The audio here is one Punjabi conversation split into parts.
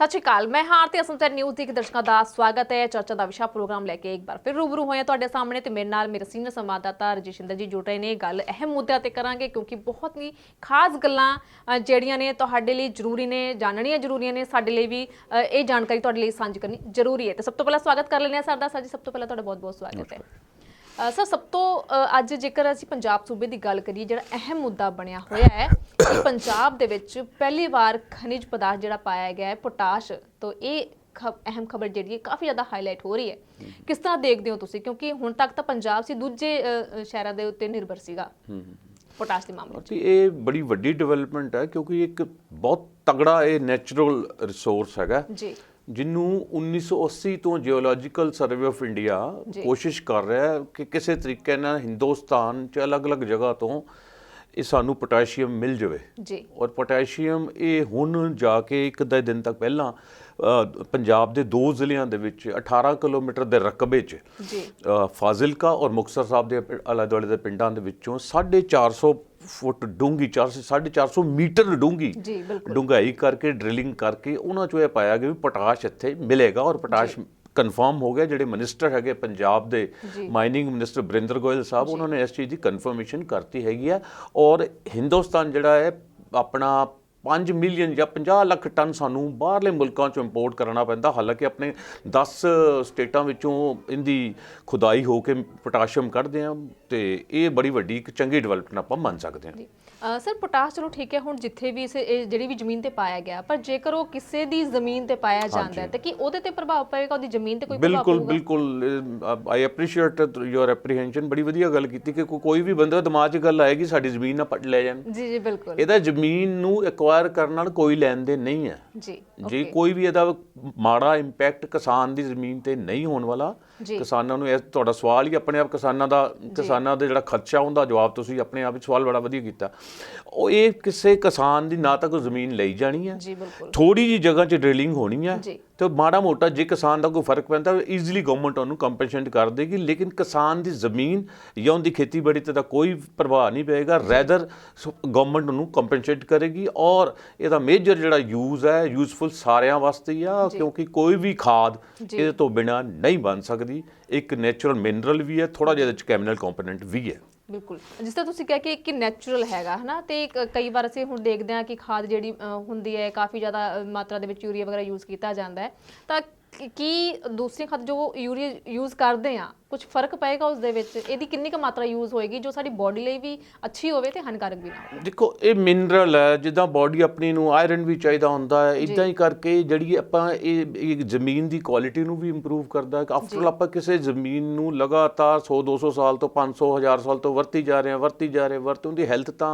ਸਤਿ ਸ਼੍ਰੀ ਅਕਾਲ, ਮੈਂ ਹਾਂ ਤੇ ਅਸਮਤਰ ਨਿਊਜ਼ ਦੀ ਇੱਕ ਦਰਸ਼ਕਾਂ ਦਾ ਸਵਾਗਤ ਹੈ। ਚਰਚਾ ਦਾ ਵਿਸ਼ਾ ਪ੍ਰੋਗਰਾਮ ਲੈ ਕੇ ਇੱਕ ਵਾਰ ਫਿਰ ਰੂਬਰੂ ਹੋਏ ਤੁਹਾਡੇ ਸਾਹਮਣੇ ਤੇ ਮੇਰੇ ਨਾਲ ਮੇਰੇ ਸੀਨੀਅਰ ਸੰਵਾਦਦਾਤਾ ਰਜਿਸ਼ਿੰਦਰ ਜੀ ਜੁੜ ਰਹੇ ਨੇ। ਗੱਲ ਅਹਿਮ ਮੁੱਦਿਆਂ ਤੇ ਕਰਾਂਗੇ ਕਿਉਂਕਿ ਬਹੁਤ ਹੀ ਖਾਸ ਗੱਲਾਂ ਜਿਹੜੀਆਂ ਨੇ ਤੁਹਾਡੇ ਲਈ ਜ਼ਰੂਰੀ ਨੇ, ਜਾਣਨੀਆਂ ਜ਼ਰੂਰੀਆਂ ਨੇ। ਸਾਡੇ ਲਈ ਵੀ ਇਹ ਜਾਣਕਾਰੀ ਤੁਹਾਡੇ ਲਈ ਸਾਂਝੀ ਕਰਨੀ ਜ਼ਰੂਰੀ ਹੈ। ਤੇ ਸਭ ਤੋਂ ਪਹਿਲਾਂ ਸਵਾਗਤ ਕਰ ਲੈਂਦੇ ਹਾਂ ਸਰਦਾਰ ਸਾਹਿਬ ਜੀ ਸਭ ਤੋਂ ਪਹਿਲਾਂ ਤੁਹਾਡਾ ਬਹੁਤ ਬਹੁਤ ਸਵਾਗਤ ਹੈ। ਸਰ ਸਭ ਤੋਂ ਅੱਜ ਜੇਕਰ ਅਸੀਂ ਪੰਜਾਬ ਸੂਬੇ ਦੀ ਗੱਲ ਕਰੀਏ ਜਿਹੜਾ ਅਹਿਮ ਮੁੱਦਾ ਬਣਿਆ ਹੋਇਆ ਹੈ ਕਿ ਪੰਜਾਬ ਦੇ ਵਿੱਚ ਪਹਿਲੀ ਵਾਰ ਖਣਿਜ ਪਦਾਰਥ ਜਿਹੜਾ ਪਾਇਆ ਗਿਆ ਹੈ ਪੋਟਾਸ਼ ਤੋਂ ਇਹ ਅਹਿਮ ਖਬਰ ਜਿਹੜੀ ਹੈ ਕਾਫੀ ਜ਼ਿਆਦਾ ਹਾਈਲਾਈਟ ਹੋ ਰਹੀ ਹੈ। ਕਿਸ ਤਰ੍ਹਾਂ ਦੇਖਦੇ ਹੋ ਤੁਸੀਂ? ਕਿਉਂਕਿ ਹੁਣ ਤੱਕ ਤਾਂ ਪੰਜਾਬ ਸੀ ਦੂਜੇ ਸ਼ਹਿਰਾਂ ਦੇ ਉੱਤੇ ਨਿਰਭਰ ਸੀਗਾ ਪੋਟਾਸ਼ ਦੇ ਮਾਮਲੇ 'ਚ ਤੇ ਇਹ ਬੜੀ ਵੱਡੀ ਡਿਵੈਲਪਮੈਂਟ ਹੈ ਕਿਉਂਕਿ ਇੱਕ ਬਹੁਤ ਤਗੜਾ ਇਹ ਨੈਚੁਰਲ ਰਿਸੋਰਸ ਹੈਗਾ। ਜੀ। ਜਿਹਨੂੰ 1980 ਤੋਂ ਜਿਓਲੋਜੀਕਲ ਸਰਵੇ ਆਫ ਇੰਡੀਆ। ਕੋਸ਼ਿਸ਼ ਕਰ ਰਿਹਾ ਹੈ ਕਿ ਕਿਸੇ ਤਰੀਕੇ ਨਾਲ ਹਿੰਦੁਸਤਾਨ 'ਚ ਅਲੱਗ-ਅਲੱਗ ਜਗ੍ਹਾ ਤੋਂ ਇਹ ਸਾਨੂੰ ਪੋਟਾਸ਼ੀਅਮ ਮਿਲ ਜਾਵੇ। ਜੀ। ਔਰ ਪੋਟਾਸ਼ੀਅਮ ਇਹ ਹੁਣ ਜਾ ਕੇ ਇੱਕ ਅੱਧੇ ਦਿਨ ਤੱਕ ਪਹਿਲਾਂ ਪੰਜਾਬ ਦੇ ਦੋ ਜ਼ਿਲ੍ਹਿਆਂ ਦੇ ਵਿੱਚ 18 ਕਿਲੋਮੀਟਰ ਦੇ ਰਕਬੇ 'ਚ ਜੀ। ਫਾਜ਼ਿਲਕਾ ਔਰ ਮੁਕਤਸਰ ਸਾਹਿਬ ਦੇ ਦੁਆਲੇ ਦੇ ਪਿੰਡਾਂ ਦੇ ਵਿੱਚੋਂ 450 ਫੁੱਟ ਡੂੰਗੀ 450 ਮੀਟਰ ਡੂੰਗੀ ਜੀ ਬਿਲਕੁਲ। ਡੂੰਘਾਈ ਕਰਕੇ ਡ੍ਰਿਲਿੰਗ ਕਰਕੇ ਉਹਨਾਂ ਚੋਂ ਇਹ ਪਾਇਆ ਗਿਆ ਵੀ ਪੋਟਾਸ਼ ਇੱਥੇ ਮਿਲੇਗਾ ਔਰ ਪੋਟਾਸ਼ ਕਨਫਰਮ ਹੋ ਗਿਆ। ਜਿਹੜੇ ਮਿਨਿਸਟਰ ਹੈਗੇ ਪੰਜਾਬ ਦੇ। ਮਾਈਨਿੰਗ ਮਿਨਿਸਟਰ ਬਰਿੰਦਰ ਗੋਇਲ ਸਾਹਿਬ ਉਹਨਾਂ ਨੇ ਇਸ ਚੀਜ਼ ਦੀ ਕਨਫਰਮੇਸ਼ਨ ਕਰਤੀ ਹੈਗੀ ਆ। ਔਰ ਹਿੰਦੁਸਤਾਨ ਜਿਹੜਾ ਹੈ ਆਪਣਾ 5 ਮਿਲੀਅਨ ਜਾਂ 50 ਲੱਖ ਟਨ ਸਾਨੂੰ ਬਾਹਰਲੇ ਮੁਲਕਾਂ ਚੋਂ ਇੰਪੋਰਟ ਕਰਨਾ ਪੈਂਦਾ। ਹਾਲਾਂਕਿ ਆਪਣੇ 10 ਸਟੇਟਾਂ ਵਿੱਚੋਂ ਇਹਦੀ ਖੁਦਾਈ ਹੋ ਕੇ ਪੋਟਾਸ਼ੀਅਮ ਕੱਢਦੇ ਆ ਤੇ ਇਹ ਬੜੀ ਵੱਡੀ ਇੱਕ ਚੰਗੀ ਡਿਵੈਲਪਮੈਂਟ ਆਪਾਂ ਮੰਨ ਸਕਦੇ ਹਾਂ। ਸਰ ਪੋਟਾਸ਼ ਚਲੋ ਠੀਕ ਹੈ ਹੁਣ ਜਿੱਥੇ ਵੀ ਜਿਹੜੀ ਵੀ ਜ਼ਮੀਨ ਤੇ ਪਾਇਆ ਗਿਆ ਪਰ ਜੇਕਰ ਉਹ ਕਿਸੇ ਦੀ ਜ਼ਮੀਨ ਤੇ ਪਾਇਆ ਜਾਂਦਾ ਹੈ ਤਾਂ ਕੀ ਉਹਦੇ ਤੇ ਪ੍ਰਭਾਵ ਪਏਗਾ? ਉਹਦੀ ਜ਼ਮੀਨ ਤੇ ਕੋਈ ਪ੍ਰਭਾਵ ਬਿਲਕੁਲ ਬਿਲਕੁਲ। ਆਈ ਐਪਰੀਸ਼ੀਏਟ ਯੋਰ ਐਪਰੀਹੈਂਸ਼ਨ ਬੜੀ ਵਧੀਆ ਗੱਲ ਕੀਤੀ ਕਿ ਕੋ- ਕੋਈ ਵੀ ਬੰਦਾ ਦਿਮਾਗ 'ਚ ਗੱਲ ਆਏਗੀ ਸਾਡੀ ਜ਼ਮੀਨ ਨਾ ਪੱਟ ਲੈ ਜਾਣ। ਜੀ ਜੀ ਬਿਲਕੁਲ। ਇਹਦਾ ਜ਼ਮੀਨ ਨੂੰ ਐਕਵਾਇਰ ਕਰਨ ਨਾਲ ਕੋਈ ਲੈਣ ਦੇਣ ਨਹੀਂ ਹੈ। ਜੀ ਜੇ ਕੋਈ ਵੀ ਇਹਦਾ ਮਾੜਾ ਇੰਪੈਕਟ ਕਿਸਾਨ ਦੀ ਜ਼ਮੀਨ ਤੇ ਨਹੀਂ ਹੋਣ ਵਾਲਾ। ਕਿਸਾਨਾਂ ਨੂੰ ਇਹ ਤੁਹਾਡਾ ਸਵਾਲ ਹੀ ਆਪਣੇ ਆਪ ਕਿਸਾਨਾਂ ਦਾ ਕਿਸਾਨਾਂ ਦੇ ਜਿਹੜਾ ਖਰਚਾ ਉਹਦਾ ਜਵਾਬ ਤੁਸੀਂ ਆਪਣੇ ਆਪ ਹੀ ਸਵਾਲ ਬੜਾ ਵਧੀਆ ਕੀਤਾ। ਉਹ ਇਹ ਕਿਸੇ ਕਿਸਾਨ ਦੀ ਨਾ ਤਾਂ ਕੋਈ ਜ਼ਮੀਨ ਲਈ ਜਾਣੀ ਹੈ। ਥੋੜੀ ਜੀ ਜਗ੍ਹਾ 'ਚ ਡ੍ਰਿਲਿੰਗ ਹੋਣੀ ਹੈ। ਤੇ ਮਾੜਾ ਮੋਟਾ ਜੇ ਕਿਸਾਨ ਦਾ ਕੋਈ ਫ਼ਰਕ ਪੈਂਦਾ ਈਜ਼ੀਲੀ ਗਵਰਨਮੈਂਟ ਉਹਨੂੰ ਕੰਪਨਸੇਟ ਕਰ ਦੇਗੀ ਲੇਕਿਨ ਕਿਸਾਨ ਦੀ ਜ਼ਮੀਨ ਜਾਂ ਉਹਦੀ ਖੇਤੀਬਾੜੀ ਤੇ ਤਾਂ ਕੋਈ ਪ੍ਰਭਾਵ ਨਹੀਂ ਪਏਗਾ ਰੈਦਰ ਗਵਰਨਮੈਂਟ ਉਹਨੂੰ ਕੰਪਨਸੇਟ ਕਰੇਗੀ ਔਰ ਇਹਦਾ ਮੇਜਰ ਜਿਹੜਾ ਯੂਜ਼ ਹੈ ਯੂਜ਼ਫੁਲ ਸਾਰਿਆਂ ਵਾਸਤੇ ਹੀ ਆ ਕਿਉਂਕਿ ਕੋਈ ਵੀ ਖਾਦ। ਇਹਦੇ ਤੋਂ ਬਿਨਾ ਨਹੀਂ ਬਣ ਸਕਦੀ ਇੱਕ ਨੇਚਰਲ ਮਿਨਰਲ ਵੀ ਹੈ ਥੋੜਾ ਜਿਹਾ ਇਹਦੇ ਚ ਕੈਮੀਕਲ ਕੰਪੋਨੈਂਟ ਵੀ ਹੈ ਬਿਲਕੁਲ। ਜਿਸ ਤਰ੍ਹਾਂ ਤੁਸੀਂ ਕਿਹਾ ਕਿ ਇੱਕ ਨੈਚੁਰਲ ਹੈਗਾ ਹਨਾ? ਤੇ ਕ- ਕਈ ਵਾਰ ਅਸੀਂ ਹੁਣ ਦੇਖਦੇ ਹਾਂ ਕਿ ਖਾਦ ਜਿਹੜੀ ਅ, ਹੁੰਦੀ ਹੈ ਕਾਫੀ ਜ਼ਿਆਦਾ ਅ, ਮਾਤਰਾ ਦੇ ਵਿੱਚ ਯੂਰੀਆ ਵਗੈਰਾ ਯੂਜ਼ ਕੀਤਾ ਜਾਂਦਾ ਹੈ। ਤਾਂ ਕੀ- ਕੀ ਦੂਸਰੀ ਖਾਦ ਜੋ ਯੂਰੀਆ ਯੂਜ਼ ਕਰਦੇ ਆ ਕੁਝ ਫ਼ਰਕ ਪਏਗਾ ਉਸ ਦੇ ਵਿੱਚ? ਇਹਦੀ ਕਿੰਨੀ ਕੁ ਮਾਤਰਾ ਯੂਜ਼ ਹੋਏਗੀ ਜੋ ਸਾਡੀ ਬਾਡੀ ਲਈ ਵੀ ਅੱਛੀ ਹੋਵੇ ਤੇ ਹਾਨੀਕਾਰਕ ਵੀ ਨਾ ਹੋਵੇ? ਦੇਖੋ ਇਹ ਮਿਨਰਲ ਹੈ ਜਿੱਦਾਂ ਬਾਡੀ ਆਪਣੀ ਨੂੰ ਆਇਰਨ ਵੀ ਚਾਹੀਦਾ ਹੁੰਦਾ ਹੈ ਇਦਾਂ ਹੀ ਕਰਕੇ ਜਿਹੜੀ ਆਪਾਂ ਇਹ ਇਹ ਜ਼ਮੀਨ ਦੀ ਕੁਆਲਿਟੀ ਨੂੰ ਵੀ ਇੰਪਰੂਵ ਕਰਦਾ ਹੈ। ਆਫਟਰ ਆਪਾਂ ਕਿਸੇ ਜ਼ਮੀਨ ਨੂੰ ਲਗਾਤਾਰ 100 200 ਸਾਲ ਤੋਂ 500 1000 ਸਾਲ ਤੋਂ ਵਰਤੀ ਜਾ ਰਹੇ ਹਾਂ ਵਰਤੀ ਜਾ ਰਹੇ ਵਰਤੋਂ ਦੀ ਹੈਲਥ ਤਾਂ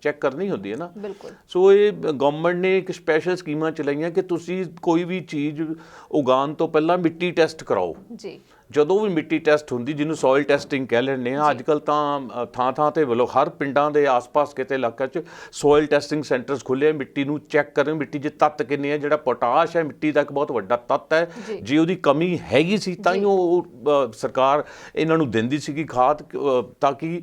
ਚੈੱਕ ਕਰਨੀ ਹੁੰਦੀ ਹੈ ਨਾ। ਸੋ ਇਹ ਗਵਰਨਮੈਂਟ ਨੇ ਇੱਕ ਸਪੈਸ਼ਲ ਸਕੀਮਾਂ ਚਲਾਈਆਂ ਕਿ ਤੁਸੀਂ ਕੋਈ ਵੀ ਚੀਜ਼ ਉਗਾਉਣ ਤੋਂ ਪਹਿਲਾਂ ਮਿੱਟੀ ਟੈਸਟ ਕਰਾਓ। ਜੀ। ਜਦੋਂ ਵੀ ਮਿੱਟੀ ਟੈਸਟ ਹੁੰਦੀ ਜਿਹਨੂੰ ਸੋਇਲ ਟੈਸਟਿੰਗ ਕਹਿ ਲੈਂਦੇ ਆ ਅੱਜ ਕੱਲ ਤਾਂ ਥਾਂ ਥਾਂ ਤੇ ਵੱਲੋਂ ਹਰ ਪਿੰਡਾਂ ਦੇ ਆਸ-ਪਾਸ ਕਿਤੇ ਇਲਾਕਿਆਂ 'ਚ ਸੋਇਲ ਟੈਸਟਿੰਗ ਸੈਂਟਰਸ ਖੁੱਲੇ ਆ ਮਿੱਟੀ ਨੂੰ ਚੈੱਕ ਕਰਨ ਮਿੱਟੀ 'ਚ ਤੱਤ ਕਿੰਨੇ ਆ ਜਿਹੜਾ ਪੋਟਾਸ਼ ਹੈ ਮਿੱਟੀ ਦਾ ਇੱਕ ਬਹੁਤ ਵੱਡਾ ਤੱਤ ਹੈ। ਜੀ। ਉਹਦੀ ਕਮੀ ਹੈਗੀ ਸੀ ਤਾਂ ਹੀ ਉਹ ਸਰਕਾਰ ਇਹਨਾਂ ਨੂੰ ਦਿੰਦੀ ਸੀਗੀ ਖਾਦ ਅ, ਤਾਂ ਕਿ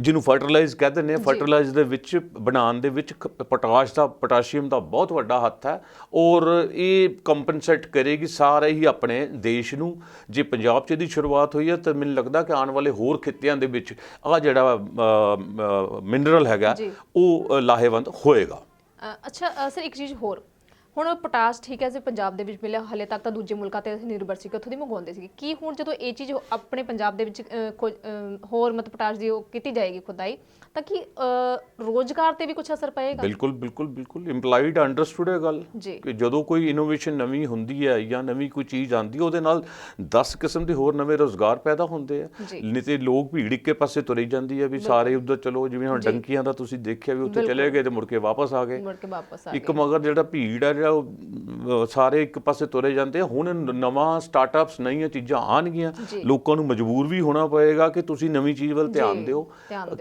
ਜਿਹਨੂੰ ਫਰਟੀਲਾਈਜ਼ ਕਹਿੰਦੇ ਨੇ ਫਰਟੀਲਾਈਜ਼ ਦੇ ਵਿੱਚ ਬਣਾਉਣ ਦੇ ਵਿੱਚ ਪੋਟਾਸ਼ ਦਾ ਪੋਟਾਸ਼ੀਅਮ ਦਾ ਬਹੁਤ ਵੱਡਾ ਹੱਥ ਹੈ। ਔਰ ਇਹ ਕੰਪਨਸੇਟ ਕਰੇਗੀ ਸਾਰੇ ਹੀ ਆਪਣੇ ਦੇਸ਼ ਨੂੰ ਜੇ ਪੰਜਾਬ 'ਚ ਇਹਦੀ ਸ਼ੁਰੂਆਤ ਹੋਈ ਹੈ ਤਾਂ ਮੈਨੂੰ ਲੱਗਦਾ ਕਿ ਆਉਣ ਵਾਲੇ ਹੋਰ ਖਿੱਤਿਆਂ ਦੇ ਵਿੱਚ ਆ ਜਿਹੜਾ ਮਿਨਰਲ ਹੈਗਾ। ਉਹ ਲਾਹੇਵੰਦ ਹੋਏਗਾ। ਅੱਛਾ ਸਰ ਇੱਕ ਚੀਜ਼ ਹੋਰ। ਹੁਣ ਪੋਟਾਸ਼ ਠੀਕ ਹੈ ਜੇ ਪੰਜਾਬ ਦੇ ਵਿੱਚ ਮਿਲਿਆ ਹਲੇ ਤੱਕ ਤਾਂ ਦੂਜੇ ਮੁਲਕਾਂ ਤੇ ਅਸੀਂ ਨਿਰਭਰ ਸੀ ਕਿ ਉੱਥੋਂ ਦੀ ਮੰਗਵਾਉਂਦੇ ਸੀ ਕੀ ਹੁਣ ਜਦੋਂ ਇਹ ਚੀਜ਼ ਆਪਣੇ ਪੰਜਾਬ ਦੇ ਵਿੱਚ ਹੋਰ ਮਤ ਪੋਟਾਸ਼ ਦੀ ਉਹ ਕੀਤੀ ਜਾਏਗੀ ਖੁਦਾਈ ਤਾਂ ਕੀ ਰੋਜ਼ਗਾਰ ਤੇ ਵੀ ਕੁਝ ਅਸਰ ਪਏਗਾ ਬਿਲਕੁਲ ਬਿਲਕੁਲ ਬਿਲਕੁਲ ਇੰਪਲਾਈਡ ਅੰਡਰਸਟੂਡ ਹੈ ਗੱਲ ਕਿ ਜਦੋਂ ਕੋਈ ਇਨੋਵੇਸ਼ਨ ਨਵੀਂ ਹੁੰਦੀ ਹੈ ਜਾਂ ਨਵੀਂ ਕੋਈ ਚੀਜ਼ ਆਉਂਦੀ ਹੈ ਉਹਦੇ ਨਾਲ 10 ਕਿਸਮ ਦੇ ਹੋਰ ਨਵੇਂ ਰੋਜ਼ਗਾਰ ਪੈਦਾ ਹੁੰਦੇ ਆ ਜੀ। ਨਹੀਂ ਤੇ ਲੋਕ ਭੀੜ ਇੱਕੇ ਪਾਸੇ ਤੁਰੇ ਜਾਂਦੀ ਹੈ ਵੀ ਸਾਰੇ ਉੱਧਰ ਚਲੋ ਜਿਵੇਂ ਹੁਣ ਡੰਕੀਆਂ ਦਾ ਤੁਸੀਂ ਦੇਖਿਆ ਵੀ ਉੱਥੇ ਚਲੇ ਗਏ ਤੇ ਮੁੜ ਕੇ ਵਾਪਸ ਆ ਗਏ ਮੁੜ ਕੇ ਵਾਪਸ ਆ ਇੱਕ ਮਗਰ ਜਿਹੜਾ ਭੀੜ ਹੈ ਜਿਹੜਾ ਸਾਰੇ ਇੱਕ ਪਾਸੇ ਤੁਰੇ ਜਾਂਦੇ ਆ ਹੁਣ ਨਵਾਂ ਸਟਾਰਟਅਪਸ ਨਵੀਆਂ ਚੀਜ਼ਾਂ ਆਣਗੀਆਂ। ਲੋਕਾਂ ਨੂੰ ਮਜਬੂਰ ਵੀ ਹੋਣਾ ਪਏਗਾ ਕਿ ਤੁਸੀਂ ਨਵੀਂ ਚੀਜ਼ ਵੱਲ ਧਿਆਨ ਦਿਓ।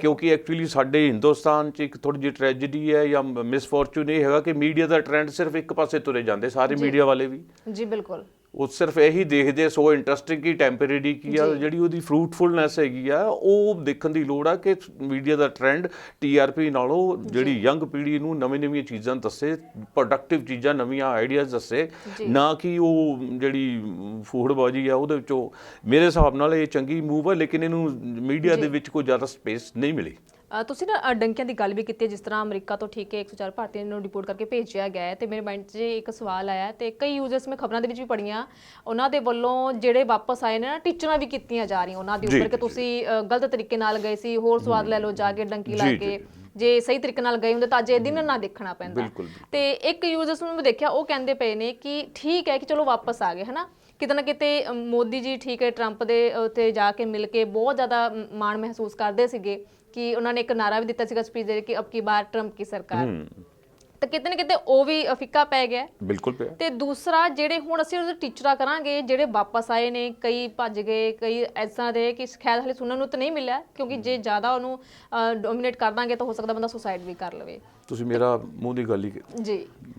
ਕਿਉਂਕਿ ਐਕਚੁਅਲੀ ਸਾਡੇ ਹਿੰਦੁਸਤਾਨ 'ਚ ਇੱਕ ਥੋੜੀ ਜਿਹੀ ਟ੍ਰੈਜੇਡੀ ਹੈ ਜਾਂ ਮਿਸਫੋਰਚੂਨ ਇਹ ਹੈਗਾ ਕਿ ਮੀਡੀਆ ਦਾ ਟ੍ਰੈਂਡ ਸਿਰਫ ਇੱਕ ਪਾਸੇ ਤੁਰੇ ਜਾਂਦੇ ਸਾਰੇ ਮੀਡੀਆ ਵਾਲੇ ਵੀ ਜੀ ਬਿਲਕੁਲ ਉਹ ਸਿਰਫ ਇਹੀ ਦੇਖਦੇ ਸੋ ਇੰਟਰਸਟਿੰਗ ਕੀ ਟੈਂਪਰੇਰੀ ਕੀ ਆ ਜੀ। ਜਿਹੜੀ ਉਹਦੀ ਫਰੂਟਫੁਲਨੈਸ ਹੈਗੀ ਆ ਉਹ ਦੇਖਣ ਦੀ ਲੋੜ ਆ ਕਿ ਮੀਡੀਆ ਦਾ ਟ੍ਰੈਂਡ ਟੀਆਰਪੀ ਨਾਲੋਂ ਜਿਹੜੀ ਯੰਗ ਪੀੜ੍ਹੀ ਨੂੰ ਨਵੀਂ ਨਵੀਆਂ ਚੀਜ਼ਾਂ ਦੱਸੇ ਪ੍ਰੋਡਕਟਿਵ ਚੀਜ਼ਾਂ ਨਵੀਆਂ ਆਈਡੀਆਜ਼ ਦੱਸੇ ਜੀ। ਨਾ ਕਿ ਉਹ ਜਿਹੜੀ ਫੂਡਬਾਜੀ ਆ ਉਹਦੇ ਵਿੱਚੋਂ ਮੇਰੇ ਹਿਸਾਬ ਨਾਲ ਇਹ ਚੰਗੀ ਮੂਵ ਆ ਲੇਕਿਨ ਇਹਨੂੰ ਮੀਡੀਆ ਦੇ ਜੀ। ਵਿੱਚ ਕੋਈ ਜ਼ਿਆਦਾ ਸਪੇਸ ਨਹੀਂ ਮਿਲੀ ਅ, ਤੁਸੀਂ ਨਾ ਡੰਕਿਆਂ ਦੀ ਗੱਲ ਵੀ ਕੀਤੀ ਹੈ, ਜਿਸ ਤਰ੍ਹਾਂ ਅਮਰੀਕਾ ਤੋਂ ਠੀਕ ਹੈ 104 ਭਾਰਤੀਆਂ ਨੂੰ ਰਿਪੋਰਟ ਕਰਕੇ ਭੇਜਿਆ ਗਿਆ ਹੈ ਤੇ ਮੇਰੇ ਮਾਈਂਡ 'ਚ ਇੱਕ ਸਵਾਲ ਆਇਆ ਤੇ ਕਈ ਯੂਜ਼ਰਸ ਮੈਂ ਖਬਰਾਂ ਦੇ ਵਿੱਚ ਵੀ ਪੜੀਆਂ ਉਹਨਾਂ ਦੇ ਵੱਲੋਂ ਜਿਹੜੇ ਵਾਪਸ ਆਏ ਨੇ ਨਾ ਟੀਚਰਾਂ ਵੀ ਕੀਤੀਆਂ ਜਾ ਰਹੀਆਂ ਉਹਨਾਂ ਦੇ ਜੀ, ਉੱਪਰ ਕਿ ਜੀ, ਤੁਸੀਂ ਅ, ਗਲਤ ਤਰੀਕੇ ਨਾਲ ਗਏ ਸੀ ਹੋਰ ਸਵਾਦ ਲੈ ਲਓ ਜਾ ਕੇ ਡੰਕੀ ਲਾ ਜੀ, ਕੇ। ਜੀ। ਜੇ। ਸਹੀ ਤਰੀਕੇ ਨਾਲ ਗਏ ਹੁੰਦੇ ਤਾਂ ਅੱਜ ਇਹ ਦਿਨ ਨਾ ਦੇਖਣਾ ਪੈਂਦਾ। ਬਿਲਕੁਲ, ਤੇ ਇੱਕ ਯੂਜ਼ਰਸ ਨੂੰ ਮੈਂ ਦੇਖਿਆ ਉਹ ਕਹਿੰਦੇ ਪਏ ਨੇ ਕਿ ਠੀਕ ਹੈ ਕਿ ਚਲੋ ਵਾਪਸ ਆ ਗਏ ਹਨਾ? ਕਿਤੇ ਨਾ ਕਿਤੇ ਮੋਦੀ ਜੀ ਠੀਕ ਹੈ ਟਰੰਪ ਦੇ ਉੱਤੇ ਜਾ ਕੇ ਮਿਲ ਕੇ ਬਹੁਤ ਜ਼ਿਆਦਾ ਮਾਣ ਮਹਿਸੂਸ ਕਰਦੇ ਸੀਗੇ। ਕਿ ਉਹਨਾਂ ਨੇ ਇੱਕ ਨਾਰਾ ਵੀ ਦਿੱਤਾ ਸੀਗਾ ਸਪੀਚ ਦੇ ਕਿ ਅਬ ਕੀ ਬਾਰ ਟਰੰਪ ਕੀ ਸਰਕਾਰ। ਤਾਂ ਕਿਤੇ ਨਾ ਕਿਤੇ ਉਹ ਵੀ ਫਿੱਕਾ ਪੈ ਗਿਆ। ਬਿਲਕੁਲ ਪਿਆ। ਤੇ ਦੂਸਰਾ ਜਿਹੜੇ ਹੁਣ ਅਸੀਂ ਉਹਦੇ ਟੀਚਰਾਂ ਕਰਾਂਗੇ ਜਿਹੜੇ ਵਾਪਸ ਆਏ ਨੇ ਕਈ ਭੱਜ ਗਏ ਕਈ ਐਸਾ ਦੇ ਕਿ ਸ਼ਾਇਦ ਹਲੇ ਸੁਣਨ ਨੂੰ ਤਾਂ ਨਹੀਂ ਮਿਲਿਆ ਕਿਉਂਕਿ ਜੇ ਜ਼ਿਆਦਾ ਉਹਨੂੰ ਡੋਮਿਨੇਟ ਕਰ ਦਾਂਗੇ ਤਾਂ ਹੋ ਸਕਦਾ ਬੰਦਾ ਸੁਸਾਈਡ ਵੀ ਕਰ ਲਵੇ। ਤੁਸੀਂ ਮੇਰਾ ਮੂੰਹ ਦੀ ਗੱਲ ਹੀ ਜੀ।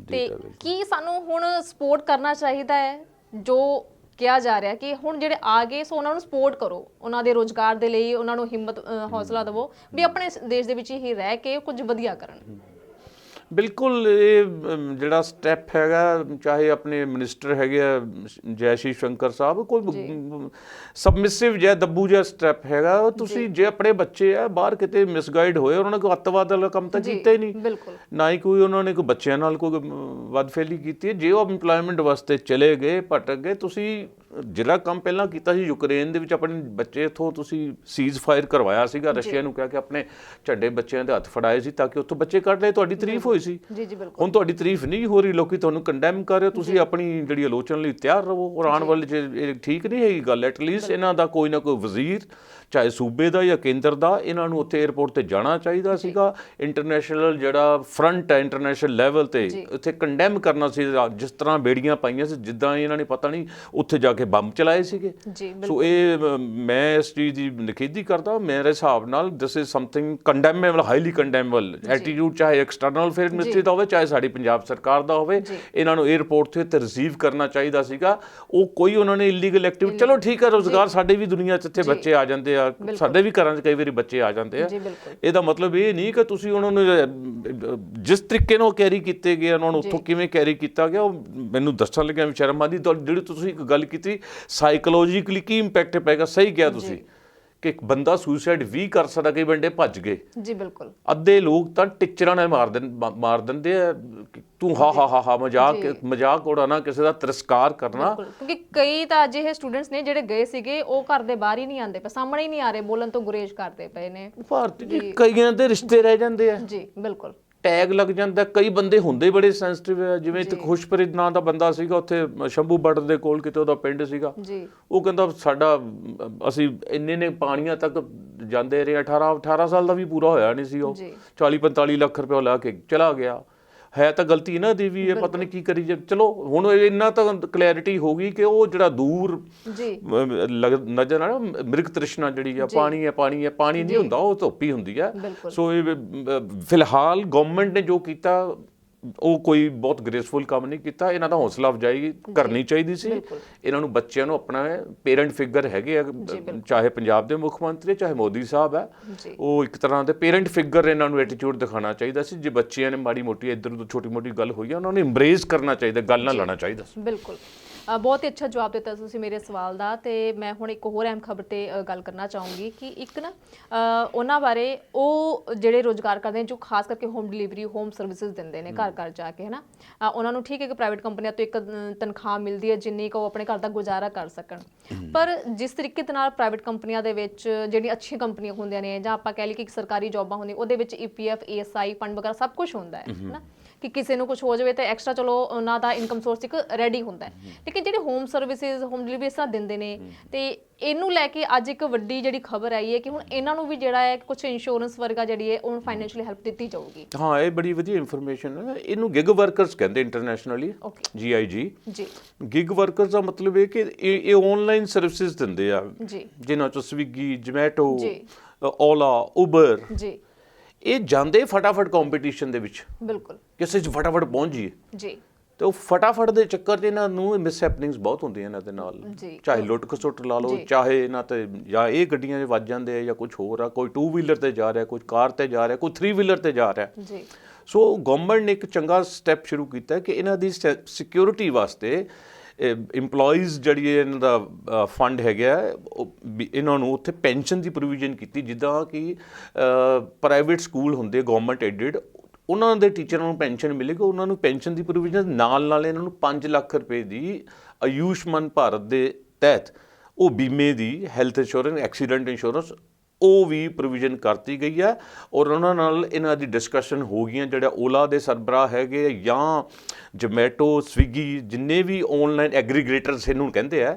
ਤੇ। ਕੀ ਸਾਨੂੰ ਹੁਣ ਸਪੋਰਟ ਕਰਨਾ ਚਾਹੀਦਾ ਹੈ ਜੋ ਕਿਹਾ ਜਾ ਰਿਹਾ ਕਿ ਹੁਣ ਜਿਹੜੇ ਆ ਗਏ ਸੋ ਉਹਨਾਂ ਨੂੰ ਸਪੋਰਟ ਕਰੋ। ਉਹਨਾਂ ਦੇ ਰੋਜ਼ਗਾਰ ਦੇ ਲਈ ਉਹਨਾਂ ਨੂੰ ਹਿੰਮਤ ਅ, ਹੌਸਲਾ ਦਿਵੋ ਵੀ ਆਪਣੇ ਸ- ਦੇਸ਼ ਦੇ ਵਿੱਚ ਹੀ ਰਹਿ ਕੇ ਕੁਝ ਵਧੀਆ ਕਰਨ। ਬਿਲਕੁਲ ਇਹ ਜਿਹੜਾ ਸਟੈਪ ਹੈਗਾ ਚਾਹੇ ਆਪਣੇ ਮਿਨਿਸਟਰ ਹੈਗੇ ਆ ਜੈ ਸ਼੍ਰੀ ਸ਼ੰਕਰ ਸਾਹਿਬ ਕੋਈ ਸਬਮਿਸਿਵ ਜਾਂ ਦੱਬੂ ਜਿਹਾ ਸਟੈਪ ਹੈਗਾ ਉਹ ਤੁਸੀਂ ਜੇ ਆਪਣੇ ਬੱਚੇ ਆ ਬਾਹਰ ਕਿਤੇ ਮਿਸਗਾਈਡ ਹੋਏ ਉਹਨਾਂ ਨੇ ਕੋਈ ਅੱਤਵਾਦ ਵਾਲਾ ਕੰਮ ਤਾਂ ਜੀ, ਕੀਤਾ ਹੀ ਨਹੀਂ। ਨਾ ਹੀ ਕੋਈ ਉਹਨਾਂ ਨੇ ਕੋਈ ਬੱਚਿਆਂ ਨਾਲ ਕੋਈ ਵਦਫੇਲੀ ਕੀਤੀ ਹੈ। ਜੇ ਉਹ EMPLOYMENT ਵਾਸਤੇ ਚਲੇ ਗਏ ਭਟਕ ਗਏ ਤੁਸੀਂ ਜਿਹੜਾ ਕੰਮ ਪਹਿਲਾਂ ਕੀਤਾ ਸੀ ਯੂਕਰੇਨ ਦੇ ਵਿੱਚ ਆਪਣੇ ਬੱਚੇ ਇਥੋਂ ਤੁਸੀਂ ਸੀਜ਼ ਫਾਇਰ ਕਰਵਾਇਆ ਸੀਗਾ ਰਸ਼ੀਆ ਨੂੰ ਕਿਹਾ ਕਿ ਆਪਣੇ ਝੱਡੇ ਬੱਚਿਆਂ ਦੇ ਹੱਥ ਫੜਾਏ ਸੀ ਤਾਂ ਕਿ ਉੱਥੋਂ ਬੱਚੇ ਕੱਢ ਲਏ ਤੁਹਾਡੀ ਤਾਰੀਫ ਹੋਈ ਸੀ। ਜੀ ਜੀ ਬਿਲਕੁਲ। ਹੁਣ ਤੁਹਾਡੀ ਤਾਰੀਫ ਨਹੀਂ ਹੋ ਰਹੀ ਲੋਕੀ ਤੁਹਾਨੂੰ ਕੰਡੈਮ ਕਰ ਰਹੇ ਤੁਸੀਂ ਆਪਣੀ ਜਿਹੜੀ ਆਲੋਚਨਾ ਲਈ ਤਿਆਰ ਰਹੋ। ਔਰ ਆਉਣ ਵਾਲੇ ਜੇ ਇਹ ਠੀਕ ਨਹੀਂ ਹੈਗੀ ਗੱਲ ਐਟਲੀਸਟ ਇਹਨਾਂ ਦਾ ਕੋਈ ਨਾ ਕੋਈ ਵਜ਼ੀਰ ਚਾਹੇ ਸੂਬੇ ਦਾ ਜਾਂ ਕੇਂਦਰ ਦਾ ਇਹਨਾਂ ਨੂੰ ਉੱਥੇ 에ਅਰਪੋਰਟ ਤੇ ਜਾਣਾ ਚਾਹੀਦਾ ਸੀਗਾ। ਇੰਟਰਨੈਸ਼ਨਲ ਜਿਹੜਾ ਫਰੰਟ ਹੈ ਇੰਟਰਨੈਸ਼ਨਲ ਲੈਵਲ ਤੇ। ਉੱਥੇ ਕੰਡੈਮ ਕਰਨਾ ਸੀ ਜਿਸ ਤਰ੍ਹਾਂ ਬੇੜੀਆਂ ਪਾਈਆਂ ਸੀ ਜਿੱਦਾਂ ਇਹਨਾਂ ਨੇ ਪਤਾ ਨਹੀਂ ਉੱਥੇ ਜਾ ਕੇ ਬੰਬ ਚਲਾਏ ਸੀਗੇ। ਸੋ ਇਹ ਮੈਂ ਇਸ ਚੀਜ਼ ਦੀ ਨਿਖੇਧੀ ਕਰਦਾ ਮੇਰੇ ਹਿਸਾਬ ਨਾਲ this is something condemnable highly condemnable attitude ਚਾਹੇ ਐਕਸਟਰਨਲ ਅਫੇਅਰ ਮਿਨਿਸਟਰੀ ਦਾ ਹੋਵੇ ਚਾਹੇ ਸਾਡੀ ਪੰਜਾਬ ਸਰਕਾਰ ਦਾ ਹੋਵੇ। ਇਹਨਾਂ ਨੂੰ 에ਅਰਪੋਰਟ ਤੇ ਤੇ ਰਿਸੀਵ ਕਰਨਾ ਚਾਹੀਦਾ ਸੀਗਾ। ਉਹ ਕੋਈ ਉਹਨਾਂ ਨੇ ਇਲੀਗਲ ਐਕਟਿਵ ਚਲੋ ਠੀਕ ਹੈ ਰੋਜ਼ਗਾਰ ਸਾਡੇ ਵੀ ਦੁਨੀਆ 'ਚ ਇੱਥੇ ਬੱਚੇ ਆ ਜਾਂਦੇ ਆ। ਸਾਡੇ ਵੀ ਘਰਾਂ 'ਚ ਕਈ ਵਾਰੀ ਬੱਚੇ ਆ ਜਾਂਦੇ ਆ। ਇਹਦਾ ਮਤਲਬ ਇਹ ਨਹੀਂ ਕਿ ਤੁਸੀਂ ਉਹਨਾਂ ਨੂੰ ਜਿਸ ਤਰੀਕੇ ਨਾਲ ਕੈਰੀ ਕੀਤੇ ਗਏ ਉਹਨਾਂ ਨੂੰ ਉੱਥੋਂ ਕਿਵੇਂ ਕੈਰੀ ਕੀਤਾ ਗਿਆ ਉਹ ਮੈਨੂੰ ਦੱਸਣ ਲੱਗਿਆ ਵੀ ਸ਼ਰਮ ਆਉਂਦੀ। ਤੁਹਾਡੀ ਜਿਹੜੀ ਤੁਸੀਂ ਇੱਕ ਗੱਲ ਕੀਤੀ ਸਾਈਕੋਲੋਜੀਕਲੀ ਕੀ ਇੰਪੈਕਟ ਪੈਗਾ ਸਹੀ ਕਿਹਾ ਤੁਸੀਂ ਕਿ ਇੱਕ ਬੰਦਾ ਸੁਸਾਈਡ ਵੀ ਕਰ ਸਕਦਾ ਕਈ ਬੰਦੇ ਭੱਜ ਗਏ। ਜੀ ਬਿਲਕੁਲ। ਅੱਧੇ ਲੋਕ ਤਾਂ ਟਿਚਰਾਂ ਨਾਲ ਮਾਰ ਦਿੰ ਮਾਰ ਦਿੰਦੇ ਆ ਤੂੰ ਹਾ ਹਾ ਹਾ ਹਾ ਮਜ਼ਾਕ ਮਜ਼ਾਕ ਉਡਾਣਾ ਕਿਸੇ ਦਾ ਤਿਰਸਕਾਰ ਕਰਨਾ। ਕਿਉਂਕਿ ਕਈ ਤਾਂ ਅਜਿਹੇ ਸਟੂਡੈਂਟਸ ਨੇ ਜਿਹੜੇ ਗਏ ਸੀਗੇ ਉਹ ਘਰ ਦੇ ਬਾਹਰ ਹੀ ਨਹੀਂ ਆਉਂਦੇ ਪਏ ਸਾਹਮਣੇ ਹੀ ਨਹੀਂ ਆ ਰਹੇ ਬੋਲਣ ਤੋਂ ਗੁਰੇਜ਼ ਕਰਦੇ ਪਏ ਨੇ। ਭਾਰਤ ਜੀ। ਕਈਆਂ ਦੇ ਰਿਸ਼ਤੇ ਰਹਿ ਜਾਂਦੇ ਆ। ਜੀ ਬਿਲਕੁਲ। ਟੈਗ ਲੱਗ ਜਾਂਦਾ ਕਈ ਬੰਦੇ ਹੁੰਦੇ ਬੜੇ ਸੈਂਸਿਟਿਵ ਆ ਜਿਵੇਂ ਇੱਕ ਖੁਸ਼ਪ੍ਰੀਤ ਨਾਂ ਦਾ ਬੰਦਾ ਸੀਗਾ ਉੱਥੇ ਸ਼ੰਭੂ ਬਾਰਡਰ ਦੇ ਕੋਲ ਕਿਤੇ ਉਹਦਾ ਪਿੰਡ ਸੀਗਾ। ਉਹ ਕਹਿੰਦਾ ਸਾਡਾ ਅਸੀਂ ਇੰਨੇ ਨੇ ਪਾਣੀਆਂ ਤੱਕ ਜਾਂਦੇ ਰਹੇ 18 18 ਸਾਲ ਦਾ ਵੀ ਪੂਰਾ ਹੋਇਆ ਨਹੀਂ ਸੀ ਉਹ। ਜੀ। 40 45 ਲੱਖ ਰੁਪਏ ਲਾ ਕੇ ਚਲਾ ਗਿਆ। ਹੈ ਤਾਂ ਗਲਤੀ ਇਹਨਾਂ ਦੀ ਵੀ ਹੈ ਪਤਾ ਨਹੀਂ ਕੀ ਕਰੀ ਜੇ ਚਲੋ ਹੁਣ ਇੰਨਾ ਤਾਂ ਕਲੈਰਿਟੀ ਹੋ ਗਈ ਕਿ ਉਹ ਜਿਹੜਾ ਦੂਰ ਜੀ। ਨਜ਼ਰ ਆ ਨਾ ਮ੍ਰਿਗ ਤ੍ਰਿਸ਼ਨਾ ਜਿਹੜੀ ਆ ਪਾਣੀ ਹੈ ਪਾਣੀ ਹੈ ਪਾਣੀ ਨਹੀਂ ਹੁੰਦਾ ਉਹ ਧੁੱਪੀ ਹੁੰਦੀ ਆ। ਸੋ ਇਹ ਫਿਲਹਾਲ ਗਵਰਨਮੈਂਟ ਨੇ ਜੋ ਕੀਤਾ ਉਹ ਕੋਈ ਬਹੁਤ ਗ੍ਰੇਸਫੁਲ ਕੰਮ ਨਹੀਂ ਕੀਤਾ ਇਹਨਾਂ ਦਾ ਹੌਸਲਾ ਅਫਜਾਈ ਕਰਨੀ ਚਾਹੀਦੀ ਸੀ। ਇਹਨਾਂ ਨੂੰ ਬੱਚਿਆਂ ਨੂੰ ਆਪਣਾ ਪੇਰੈਂਟ ਫਿਗਰ ਹੈਗੇ ਆ ਚਾਹੇ ਪੰਜਾਬ ਦੇ ਮੁੱਖ ਮੰਤਰੀ ਚਾਹੇ ਮੋਦੀ ਸਾਹਿਬ ਹੈ ਉਹ ਇੱਕ ਤਰ੍ਹਾਂ ਦੇ ਪੇਰੈਂਟ ਫਿਗਰ ਇਹਨਾਂ ਨੂੰ ਐਟੀਟਿਊਡ ਦਿਖਾਉਣਾ ਚਾਹੀਦਾ ਸੀ। ਜੇ ਬੱਚਿਆਂ ਨੇ ਮਾੜੀ ਮੋਟੀ ਇੱਧਰ ਉੱਧਰ ਛੋਟੀ ਮੋਟੀ ਗੱਲ ਹੋਈ ਆ ਉਹਨਾਂ ਨੂੰ ਇੰਬਰੇਸ ਕਰਨਾ ਚਾਹੀਦਾ ਗੱਲ ਨਾਲ ਲਾਣਾ ਚਾਹੀਦਾ ਬਿਲਕੁਲ। ਬਹੁਤ ਹੀ ਅੱਛਾ ਜਵਾਬ ਦਿੱਤਾ ਤੁਸੀਂ ਮੇਰੇ ਸਵਾਲ ਦਾ ਤੇ ਮੈਂ ਹੁਣ ਇੱਕ ਹੋਰ ਅਹਿਮ ਖਬਰ ਤੇ ਗੱਲ ਕਰਨਾ ਚਾਹੂੰਗੀ ਕਿ ਇੱਕ ਨਾ ਉਹਨਾਂ ਬਾਰੇ ਉਹ ਜਿਹੜੇ ਰੋਜ਼ਗਾਰ ਕਰਦੇ ਨੇ ਜੋ ਖਾਸ ਕਰਕੇ ਹੋਮ ਡਿਲੀਵਰੀ ਹੋਮ ਸਰਵਿਸਿਜ਼ ਦਿੰਦੇ ਨੇ ਘਰ ਘਰ ਜਾ ਕੇ ਹਨਾ? ਉਹਨਾਂ ਨੂੰ ਠੀਕ ਹੈ ਕਿ ਪ੍ਰਾਈਵੇਟ ਕੰਪਨੀਆਂ ਤੋਂ ਇੱਕ ਤਨਖਾਹ ਮਿਲਦੀ ਹੈ ਜਿੰਨੀ ਕੁ ਉਹ ਆਪਣੇ ਘਰ ਦਾ ਗੁਜ਼ਾਰਾ ਕਰ ਸਕਣ। ਪਰ ਜਿਸ ਤਰੀਕੇ ਦੇ ਨਾਲ ਪ੍ਰਾਈਵੇਟ ਕੰਪਨੀਆਂ ਦੇ ਵਿੱਚ ਜਿਹੜੀਆਂ ਅੱਛੀਆਂ ਕੰਪਨੀਆਂ ਹੁੰਦੀਆਂ ਨੇ ਜਾਂ ਆਪਾਂ ਕਹਿ ਲਈਏ ਕਿ ਇੱਕ ਸਰਕਾਰੀ ਜੌਬਾਂ ਹੁੰਦੀਆਂ ਉਹਦੇ ਵਿੱਚ ਈਪੀਐਫ ਏਐਸਆਈ ਫੰਡ ਵਗੈਰਾ ਸਭ ਕੁਝ ਹੁੰਦਾ ਹੈ। ਹਨਾ? ਕਿ ਕਿਸੇ ਨੂੰ ਕੁਝ ਹੋ ਜਾਵੇ ਤਾਂ ਐਕਸਟਰਾ ਚਲੋ ਉਹਨਾਂ ਦਾ ਇਨਕਮ ਸੋਰਸ ਇੱਕ ਰੈਡੀ ਹੁੰਦਾ ਹੈ। ਲੇਕਿਨ ਜਿਹੜੇ ਹੋਮ ਸਰਵਿਸਿਜ਼ ਹੋਮ ਡਿਲੀਵਰੀ ਇਸ ਤਰ੍ਹਾਂ ਦਿੰਦੇ ਨੇ ਤੇ ਇਹਨੂੰ ਲੈ ਕੇ ਅੱਜ ਇੱਕ ਵੱਡੀ ਜਿਹੜੀ ਖਬਰ ਆਈ ਹੈ ਕਿ ਹੁਣ ਇਹਨਾਂ ਨੂੰ ਵੀ ਜਿਹੜਾ ਹੈ ਕੁਝ ਇੰਸ਼ੋਰੈਂਸ ਵਰਗਾ ਜਿਹੜੀ ਹੈ ਉਹਨੂੰ ਫਾਈਨੈਂਸ਼ੀਅਲੀ ਹੈਲਪ ਦਿੱਤੀ ਜਾਊਗੀ। ਹਾਂ ਇਹ ਬੜੀ ਵਧੀਆ ਇਨਫੋਰਮੇਸ਼ਨ ਹੈ ਇਹਨੂੰ ਗਿਗ ਵਰਕਰਸ ਕਹਿੰਦੇ ਇੰਟਰਨੈਸ਼ਨਲੀ ਜੀਆਈਜੀ ਜੀ। ਗਿਗ ਵਰਕਰਸ ਦਾ ਮਤਲਬ ਇਹ ਕਿ ਇਹ ਇਹ ਆਨਲਾਈਨ ਸਰਵਿਸਿਜ਼ ਦਿੰਦੇ ਆ। ਜੀ। ਜਿਨ੍ਹਾਂ ਚੋਂ ਸਵਿਗੀ ਜੋਮੈਟੋ ਜੀ। ਓਲਾ ਉਬਰ ਜੀ। ਇਹ ਜਾਂਦੇ ਫਟਾਫਟ ਕੰਪੀਟੀਸ਼ਨ ਦੇ ਵਿੱਚ। ਬਿਲਕੁਲ। ਕਿਸੇ 'ਚ ਫਟਾਫਟ ਪਹੁੰਚ ਜੀਏ ਜੀ। ਤੇ ਉਹ ਫਟਾਫਟ ਦੇ ਚੱਕਰ 'ਚ ਇਹਨਾਂ ਨੂੰ ਮਿਸ ਹੈਪਨਿੰਗਸ ਬਹੁਤ ਹੁੰਦੀਆਂ ਇਹਨਾਂ ਦੇ ਨਾਲ। ਚਾਹੇ ਲੁੱਟ ਖਸੁੱਟ ਲਾ ਲਓ। ਚਾਹੇ ਇਹਨਾਂ ਤੇ ਜਾਂ ਇਹ ਗੱਡੀਆਂ 'ਚ ਵੱਜ ਜਾਂਦੇ ਆ ਜਾਂ ਕੁਝ ਹੋਰ ਆ ਕੋਈ 2 ਵੀਲਰ ਤੇ ਜਾ ਰਿਹਾ ਕੋਈ ਕਾਰ ਤੇ ਜਾ ਰਿਹਾ ਕੋਈ 3 ਵੀਲਰ ਤੇ ਜਾ ਰਿਹਾ। ਜੀ। ਸੋ ਗਵਰਨਮੈਂਟ ਨੇ ਇੱਕ ਚੰਗਾ ਸਟੈਪ ਸ਼ੁਰੂ ਕੀਤਾ ਕਿ ਇਹਨਾਂ ਦੀ ਸਿਕਿਉਰਿਟੀ ਵਾਸਤੇ EMPLOYEES ਜਿਹੜੀ ਇਹਨਾਂ ਦਾ ਫੰਡ ਹੈਗਾ ਉਹ ਵੀ ਇਹਨਾਂ ਨੂੰ ਉੱਥੇ ਪੈਨਸ਼ਨ ਦੀ ਪ੍ਰੋਵੀਜ਼ਨ ਕੀਤੀ, ਜਿੱਦਾਂ ਕਿ ਪ੍ਰਾਈਵੇਟ ਸਕੂਲ ਹੁੰਦੇ ਗਵਰਨਮੈਂਟ ਐਡਡ ਉਹਨਾਂ ਦੇ ਟੀਚਰਾਂ ਨੂੰ ਪੈਨਸ਼ਨ ਮਿਲੇਗੀ, ਉਹਨਾਂ ਨੂੰ ਪੈਨਸ਼ਨ ਦੀ ਪ੍ਰੋਵੀਜ਼ਨ ਨਾਲ ਨਾਲ ਇਹਨਾਂ ਨੂੰ 5 ਲੱਖ ਰੁਪਏ ਦੀ ਆਯੁਸ਼ਮਾਨ ਭਾਰਤ ਦੇ ਤਹਿਤ ਉਹ ਬੀਮੇ ਦੀ ਹੈਲਥ ਇੰਸ਼ੋਰੈਂਸ ਐਕਸੀਡੈਂਟ ਇੰਸ਼ੋਰੈਂਸ ਉਹ ਵੀ ਪ੍ਰੋਵੀਜ਼ਨ ਕਰਤੀ ਗਈ ਹੈ ਔਰ ਉਹਨਾਂ ਨਾਲ ਇਹਨਾਂ ਦੀ ਡਿਸਕਸ਼ਨ ਹੋ ਗਈਆਂ ਜਿਹੜਾ ਓਲਾ ਦੇ ਸਰਬਰਾਹ ਹੈਗੇ ਜਾਂ ਜੋਮੈਟੋ ਸਵਿਗੀ ਜਿੰਨੇ ਵੀ ਆਨਲਾਈਨ ਐਗਰੀਗੇਟਰਸ ਇਹਨੂੰ ਕਹਿੰਦੇ ਆ।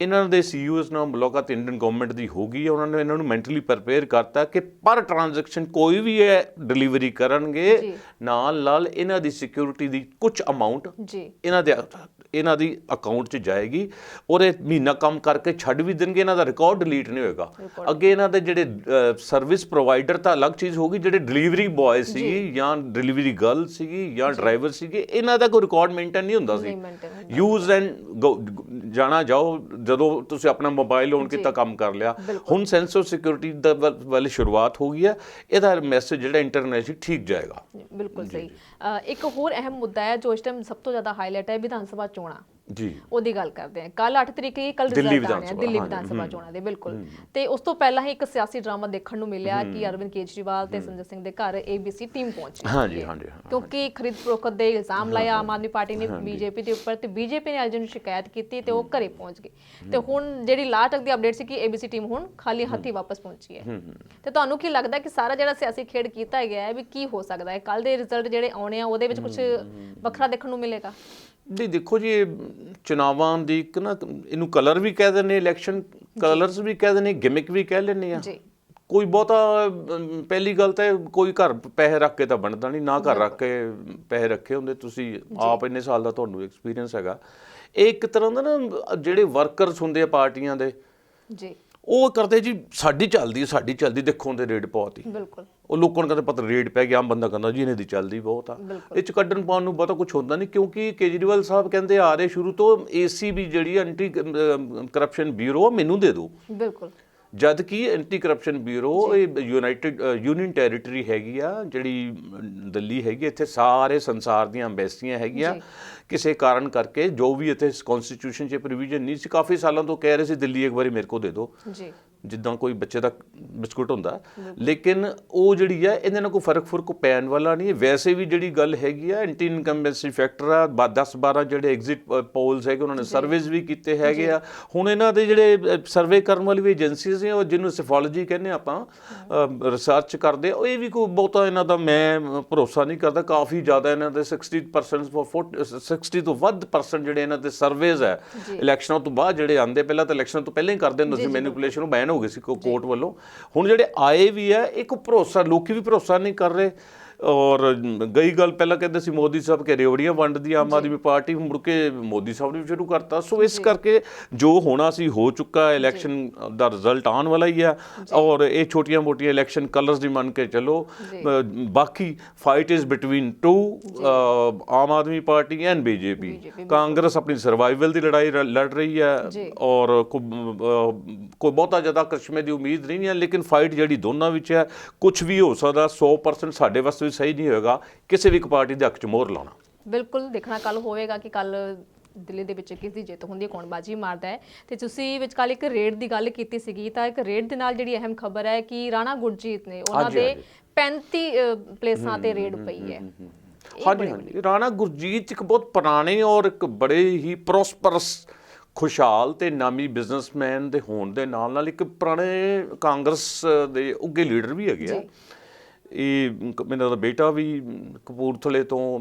ਇਹਨਾਂ ਦੇ ਸੀਈਓਜ਼ ਨਾਲ ਮੁਲਾਕਾਤ ਇੰਡੀਅਨ ਗਵਰਨਮੈਂਟ ਦੀ ਹੋ ਗਈ ਹੈ। ਉਹਨਾਂ ਨੇ ਇਹਨਾਂ ਨੂੰ ਮੈਂਟਲੀ ਪ੍ਰਪੇਅਰ ਕਰਤਾ ਕਿ ਪਰ ਟ੍ਰਾਂਜੈਕਸ਼ਨ ਕੋਈ ਵੀ ਹੈ ਡਿਲੀਵਰੀ ਕਰਨਗੇ। ਨਾਲ ਨਾਲ ਇਹਨਾਂ ਦੀ ਸਿਕਿਉਰਿਟੀ ਦੀ ਕੁਝ ਅਮਾਉਂਟ ਇਹਨਾਂ ਦੇ ਇਹਨਾਂ ਦੀ ਅਕਾਊਂਟ 'ਚ ਜਾਏਗੀ ਔਰ ਇਹ ਮਹੀਨਾ ਕੰਮ ਕਰਕੇ ਛੱਡ ਵੀ ਦੇਣਗੇ। ਇਹਨਾਂ ਦਾ ਰਿਕਾਰਡ ਡਿਲੀਟ ਨਹੀਂ ਹੋਏਗਾ। ਅੱਗੇ ਇਹਨਾਂ ਦੇ ਜਿਹੜੇ ਸਰਵਿਸ ਪ੍ਰੋਵਾਈਡਰ ਤਾਂ ਅਲੱਗ ਚੀਜ਼ ਹੋਗੀ ਜਿਹੜੇ ਡਿਲੀਵਰੀ ਬॉय ਸੀ ਜਾਂ ਡਿਲੀਵਰੀ ਗਰਲ ਸੀਗੀ ਜਾਂ ਡਰਾਈਵਰ ਸੀਗੇ ਇਹਨਾਂ ਦਾ ਕੋਈ ਰਿਕਾਰਡ ਮੇਨਟੇਨ ਨਹੀਂ ਹੁੰਦਾ ਸੀ। ਯੂਜ਼ ਐਂਡ ਜਾਣਾ ਜਾਓ ਜਦੋਂ ਤੁਸੀਂ ਆਪਣਾ ਮੋਬਾਈਲ ਔਨ ਕੀਤਾ ਕੰਮ ਕਰ ਲਿਆ। ਹੁਣ ਸੈਂਸ ਆਫ ਸਿਕਿਉਰਿਟੀ ਦਾ ਵੱਲ- ਸ਼ੁਰੂਆਤ ਹੋ ਗਈ ਹੈ। ਇਹਦਾ ਮੈਸੇਜ ਜਿਹੜਾ ਇੰਟਰਨੈਸ਼ਨਲ ਠੀਕ ਜਾਏਗਾ। ਬਿਲਕੁਲ ਸਹੀ। ਇੱਕ ਹੋਰ ਅਹਿਮ ਮੁੱਦਾ ਹੈ ਜੋ ਇਸ ਟਾਈਮ ਸਭ ਤੋਂ ਜ਼ਿਆਦਾ ਹਾਈਲਾਈਟ ਹੈ ਵਿਧਾਨ ਸਭਾ ਚੋਣਾਂ। ਜੀ। ਉਹਦੀ ਗੱਲ ਕਰਦੇ ਹਾਂ ਕੱਲ 8 ਤਰੀਕ ਹੀ ਕੱਲ ਰਿਜ਼ਲਟ ਆਣੇ ਆ ਦਿੱਲੀ ਵਿਧਾਨ ਸਭਾ ਚੋਣਾਂ ਦੇ ਬਿਲਕੁਲ। ਤੇ ਉਸ ਤੋਂ ਪਹਿਲਾਂ ਹੀ ਇੱਕ ਸਿਆਸੀ ਡਰਾਮਾ ਦੇਖਣ ਨੂੰ ਮਿਲਿਆ ਕਿ ਅਰਵਿੰਦ ਕੇਜਰੀਵਾਲ ਤੇ ਸੰਜੇ ਸਿੰਘ ਦੇ ਘਰ ਏਬੀਸੀ ਟੀਮ ਪਹੁੰਚੀ ਹਾਂਜੀ। ਹਾਂਜੀ, ਕਿਉਂਕਿ ਖਰੀਦ ਫਰੋਖਤ ਦੇ ਇਲਜ਼ਾਮ ਲਾਏ ਆਮ ਆਦਮੀ ਪਾਰਟੀ ਨੇ ਬੀਜੇਪੀ ਦੇ ਉੱਪਰ ਤੇ ਬੀਜੇਪੀ ਨੇ ਅੱਜ ਨੂੰ ਸ਼ਿਕਾਇਤ ਕੀਤੀ ਤੇ ਉਹ ਘਰੇ ਪਹੁੰਚ ਗਏ। ਤੇ ਹੁਣ ਜਿਹੜੀ ਲਾਸਟ ਤੱਕ ਦੀ ਅਪਡੇਟ ਸੀ ਕਿ ਏਬੀਸੀ ਟੀਮ ਹੁਣ ਖਾਲੀ ਹੱਥੀ ਵਾਪਸ ਪਹੁੰਚੀ ਹੈ। ਤੇ ਤੁਹਾਨੂੰ ਕੀ ਲੱਗਦਾ ਕਿ ਸਾਰਾ ਜਿਹੜਾ ਸਿਆਸੀ ਖੇਡ ਕੀਤਾ ਗਿਆ ਹੈ ਵੀ ਕੀ ਹੋ ਸਕਦਾ ਹੈ? ਕੱਲ ਦੇ ਰਿਜ਼ਲਟ ਜਿਹੜੇ ਆਉਣੇ ਆ ਉਹਦੇ ਵਿੱਚ ਕੁਝ ਵੱਖਰਾ ਦੇਖਣ ਨੂੰ ਮਿਲੇਗਾ? ਜੀ ਦੇਖੋ ਜੀ ਇਹ ਚੁਣਾਵਾਂ ਦੀ ਇੱਕ ਨਾ ਇਹਨੂੰ ਕਲਰ ਵੀ ਕਹਿ ਦਿੰਦੇ ਇਲੈਕਸ਼ਨ ਕਲਰਸ ਵੀ ਕਹਿ ਦਿੰਦੇ ਗਿਮਿਕ ਵੀ ਕਹਿ ਲੈਂਦੇ ਆ। ਜੀ। ਕੋਈ ਬਹੁਤਾ ਪਹਿਲੀ ਗੱਲ ਤਾਂ ਕੋਈ ਘਰ ਪੈਸੇ ਰੱਖ ਕੇ ਤਾਂ ਬਣਦਾ ਨਹੀਂ ਨਾ ਘਰ ਰੱਖ ਕੇ ਪੈਸੇ ਰੱਖੇ ਹੁੰਦੇ। ਤੁਸੀਂ ਆਪ ਇੰਨੇ ਸਾਲ ਦਾ ਤੁਹਾਨੂੰ ਐਕਸਪੀਰੀਅੰਸ ਹੈਗਾ। ਇਹ ਇੱਕ ਤਰ੍ਹਾਂ ਦਾ ਨਾ ਜਿਹੜੇ ਵਰਕਰਸ ਹੁੰਦੇ ਆ ਪਾਰਟੀਆਂ ਦੇ ਜੀ। ਉਹ ਕਰਦੇ ਜੀ ਸਾਡੀ ਚੱਲਦੀ ਹੈ, ਸਾਡੀ ਚੱਲਦੀ ਦੇਖੋ ਉਹਦੇ ਰੇਡ ਪਾਤੀ ਬਿਲਕੁਲ। ਉਹ ਲੋਕਾਂ ਨੂੰ ਕਹਿੰਦੇ ਪਤਾ ਰੇਡ ਪੈ ਗਿਆ ਆਮ ਬੰਦਾ ਕਹਿੰਦਾ ਜੀ ਇਹਨੇ ਦੀ ਚੱਲਦੀ ਬਹੁਤ ਆ। ਇਹ ਚ ਕੱਢਣ ਪਾਉਣ ਨੂੰ ਬਹੁਤਾ ਕੁਝ ਹੁੰਦਾ ਨਹੀਂ ਕਿਉਂਕਿ ਕੇਜਰੀਵਾਲ ਸਾਹਿਬ ਕਹਿੰਦੇ ਆ ਰਹੇ ਸ਼ੁਰੂ ਤੋਂ ਏਸੀਬੀ ਜਿਹੜੀ ਐਂਟੀ ਕਰਪਸ਼ਨ ਬਿਊਰੋ ਮੈਨੂੰ ਦੇ ਦਿਓ। ਬਿਲਕੁਲ। ਜਦ ਕਿ ਐਂਟੀ ਕਰਪਸ਼ਨ ਬਿਊਰੋ ਇਹ ਯੂਨਾਈਟਿਡ ਯੂਨੀਅਨ ਟੈਰੀਟਰੀ ਹੈਗੀ ਆ ਜਿਹੜੀ ਦਿੱਲੀ ਹੈਗੀ ਇੱਥੇ ਸਾਰੇ ਸੰਸਾਰ ਦੀਆਂ ਐਮਬੈਸੀਆਂ ਹੈਗੀਆਂ। ਕਿਸੇ ਕਾਰਨ ਕਰਕੇ ਜੋ ਵੀ ਇੱਥੇ ਕਨਸਟੀਟਿਊਸ਼ਨ 'ਚ ਪ੍ਰੋਵੀਜ਼ਨ ਨਹੀਂ ਸੀ ਕਾਫੀ ਸਾਲਾਂ ਤੋਂ ਕਹਿ ਰਹੇ ਸੀ ਦਿੱਲੀ ਇੱਕ ਵਾਰੀ ਮੇਰੇ ਕੋਲ ਦੇ ਦਿਓ। ਜੀ। ਜਿੱਦਾਂ ਕੋਈ ਬੱਚੇ ਦਾ ਬਿਸਕੁਟ ਹੁੰਦਾ ਲੇਕਿਨ ਉਹ ਜਿਹੜੀ ਹੈ ਇਹਦੇ ਨਾਲ ਕੋਈ ਫ਼ਰਕ ਫ਼ਰਕ ਪੈਣ ਵਾਲਾ ਨਹੀਂ ਹੈ। ਵੈਸੇ ਵੀ ਜਿਹੜੀ ਗੱਲ ਹੈਗੀ ਆ ਐਂਟੀ ਇਨਕੰਬੈਂਸੀ ਫੈਕਟਰ ਆ 10 12 ਜਿਹੜੇ ਐਗਜ਼ਿਟ ਪੋਲਸ ਹੈਗੇ ਉਹਨਾਂ ਨੇ ਸਰਵੇਸ ਵੀ ਕੀਤੇ ਹੈਗੇ ਆ। ਹੁਣ ਇਹਨਾਂ ਦੇ ਜਿਹੜੇ ਸਰਵੇ ਕਰਨ ਵਾਲੀ ਵੀ ਏਜੰਸੀਜ਼ ਨੇ ਉਹ ਜਿਹਨੂੰ ਸਿਫੋਲੋਜੀ ਕਹਿੰਦੇ ਆਪਾਂ ਰਿਸਰਚ ਕਰਦੇ ਉਹ ਇਹ ਵੀ ਕੋਈ ਬਹੁਤਾ ਇਹਨਾਂ ਦਾ ਮੈਂ ਭਰੋਸਾ ਨਹੀਂ ਕਰਦਾ। ਕਾਫੀ ਜ਼ਿਆਦਾ ਇਹਨਾਂ ਦੇ 60% for 40 60 ਤੋਂ ਵੱਧ ਪਰਸੈਂਟ ਜਿਹੜੇ ਇਹਨਾਂ ਦੇ ਸਰਵੇਜ਼ ਹੈ ਇਲੈਕਸ਼ਨਾਂ ਤੋਂ ਬਾਅਦ ਜਿਹੜੇ ਆਂਦੇ ਪਹਿਲਾਂ ਤਾਂ ਇਲੈਕਸ਼ਨ ਤੋਂ ਪਹਿਲਾਂ ਹੀ ਕਰਦੇ ਹੁੰਦੇ ਸੀ ਮੈਨੀਪੂਲੇਸ਼ਨ ਉਹ ਬੈਨ ਹੋ ਗਈ ਸੀ ਕੋਰਟ ਵੱਲੋਂ। ਹੁਣ ਜਿਹੜੇ ਆਏ ਵੀ ਹੈ ਇੱਕ ਭਰੋਸਾ ਲੋਕੀ ਵੀ ਭਰੋਸਾ ਨਹੀਂ ਕਰ ਰਹੇ। ਔਰ ਗਈ ਗੱਲ ਪਹਿਲਾਂ ਕਹਿੰਦੇ ਸੀ ਮੋਦੀ ਸਾਹਿਬ ਕੇ ਰੇਵੜੀਆਂ ਵੰਡਦੀ ਆਮ ਆਦਮੀ ਪਾਰਟੀ ਮੁੜ ਕੇ ਮੋਦੀ ਸਾਹਿਬ ਨੇ ਵੀ ਸ਼ੁਰੂ ਕਰਤਾ। ਸੋ ਇਸ ਕਰਕੇ ਜੋ ਹੋਣਾ ਸੀ ਹੋ ਚੁੱਕਾ ਇਲੈਕਸ਼ਨ ਦਾ ਰਿਜ਼ਲਟ ਆਉਣ ਵਾਲਾ ਹੀ ਆ। ਔਰ ਇਹ ਛੋਟੀਆਂ ਮੋਟੀਆਂ ਇਲੈਕਸ਼ਨ ਕਲਰਸ ਦੀ ਮੰਨ ਕੇ ਚੱਲੋ ਬਾਕੀ fight is between two Aam Aadmi party and BJP Congress ਆਪਣੀ ਸਰਵਾਈਵਲ ਦੀ ਲੜਾਈ ਲੜ ਰਹੀ ਹੈ। ਔਰ ਕੋਈ ਬਹੁਤਾ ਜ਼ਿਆਦਾ ਕ੍ਰਿਸ਼ਮੇ ਦੀ ਉਮੀਦ ਨਹੀਂ ਹੈ ਲੇਕਿਨ ਫਾਈਟ ਜਿਹੜੀ ਦੋਨਾਂ ਵਿੱਚ ਹੈ ਕੁਝ ਵੀ ਹੋ ਸਕਦਾ 100% ਸਾਡੇ ਵਾਸਤੇ ਸਹੀ ਨਹੀਂ ਹੋਏਗਾ ਕਿਸੇ ਵੀ ਇੱਕ ਪਾਰਟੀ ਦੇ ਹੱਕ 'ਚ ਮੋਹਰ ਲਾਉਣਾ। ਬਿਲਕੁਲ ਦੇਖਣਾ ਕੱਲ ਹੋਵੇਗਾ ਕਿ ਕੱਲ ਦਿੱਲੀ ਦੇ ਵਿੱਚ ਕਿਸ ਦੀ ਜਿੱਤ ਹੁੰਦੀ ਹੈ ਕੌਣ ਬਾਜੀ ਮਾਰਦਾ ਹੈ। ਤੇ ਤੁਸੀਂ ਵਿੱਚ ਕੱਲ ਇੱਕ ਰੇਡ ਦੀ ਗੱਲ ਕੀਤੀ ਸੀਗੀ ਤਾਂ ਇੱਕ ਰੇਡ ਦੇ ਨਾਲ ਜਿਹੜੀ ਅਹਿਮ ਖਬਰ ਹੈ ਕਿ ਰਾਣਾ ਗੁਰਜੀਤ ਨੇ ਉਹਨਾਂ ਦੇ ਹਾਂਜੀ। 35 ਅ, ਪਲੇਸਾਂ ਤੇ ਰੇਡ ਪਈ ਹੈ ਹਾਂਜੀ ਹਾਂਜੀ। ਰਾਣਾ ਗੁਰਜੀਤ ਇੱਕ ਬਹੁਤ ਪੁਰਾਣੇ ਔਰ ਇੱਕ ਬੜੇ ਹੀ ਪ੍ਰੋਸਪਰਸ ਖੁਸ਼ਹਾਲ ਤੇ ਨਾਮੀ ਬਿਜ਼ਨਸਮੈਨ ਦੇ ਹੋਣ ਦੇ ਨਾਲ ਨਾਲ ਇੱਕ ਪੁਰਾਣੇ ਕਾਂਗਰਸ ਦੇ ਉੱਗੇ ਲੀਡਰ ਵੀ ਹੈਗੇ ਆ। ਇਹ ਮੇਰਾ ਦਾ ਬੇਟਾ ਵੀ ਕਪੂਰਥਲੇ ਤੋਂ